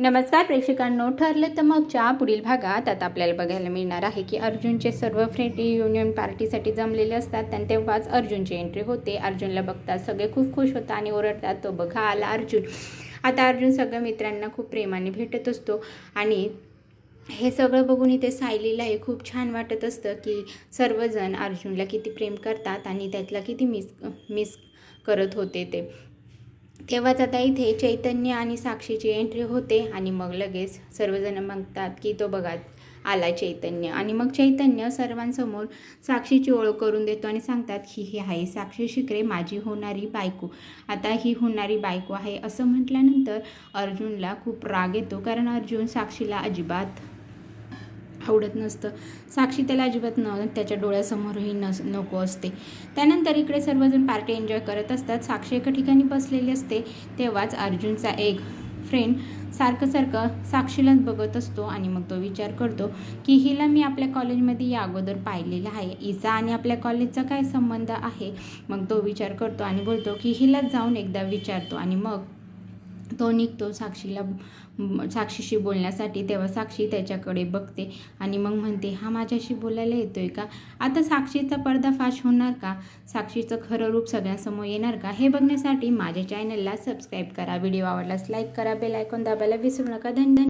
नमस्कार प्रेक्षकांनो ठरलं तर मगच्या पुढील भागात आता आपल्याला बघायला मिळणार आहे की अर्जुनचे सर्व फ्रेंड युनियन पार्टीसाठी जमलेले असतात आणि तेव्हाच अर्जुनची एंट्री होते. अर्जुनला बघतात सगळे खूप खुश होतात आणि ओरडतात तो बघा आला अर्जुन. आता अर्जुन सगळ्या मित्रांना खूप प्रेमाने भेटत असतो आणि हे सगळं बघून इथे सायलीला हे खूप छान वाटत असतं की सर्वजण अर्जुनला किती प्रेम करतात आणि त्यातला किती मिस मिस करत होते ते. तेव्हाच आता इथे चैतन्य आणि साक्षीची एंट्री होते आणि मग लगेच सर्वजण म्हणतात की तो बघा आला चैतन्य. आणि मग चैतन्य सर्वांसमोर साक्षीची ओळख करून देतो आणि सांगतात की ही आहे साक्षी शिकरे माझी होणारी बायको. आता ही होणारी बायको आहे असं म्हटल्यानंतर अर्जुनला खूप राग येतो कारण अर्जुन साक्षीला अजिबात आवडत नसतं. साक्षी त्याला अजिबात न त्याच्या डोळ्यासमोरही नस नको असते. त्यानंतर इकडे सर्वजण पार्टी एन्जॉय करत असतात. साक्षी एका ठिकाणी बसलेली असते. तेव्हाच अर्जुनचा एक फ्रेंड सारखं सारखं साक्षीलाच बघत असतो आणि मग तो विचार करतो की हिला मी आपल्या कॉलेजमध्ये या अगोदर पाहिलेलं आहे. हिचा आणि आपल्या कॉलेजचा काय संबंध आहे? मग तो विचार करतो आणि बोलतो की हिलाच जाऊन एकदा विचारतो आणि मग तो निघतो साक्षीला साक्षीशी बोलण्यासाठी. तेव्हा साक्षी त्याच्याकडे बघते आणि मग म्हणते हा माझ्याशी बोलायला येतोय का? आता साक्षीचा पर्दाफाश होणार का? साक्षीचं खरं रूप सगळ्यांसमोर येणार का? हे बघण्यासाठी माझ्या चॅनलला सबस्क्राईब करा. व्हिडिओ आवडल्यास लाईक करा. बेल आयकॉन दाबायला विसरू नका. धन्यवाद.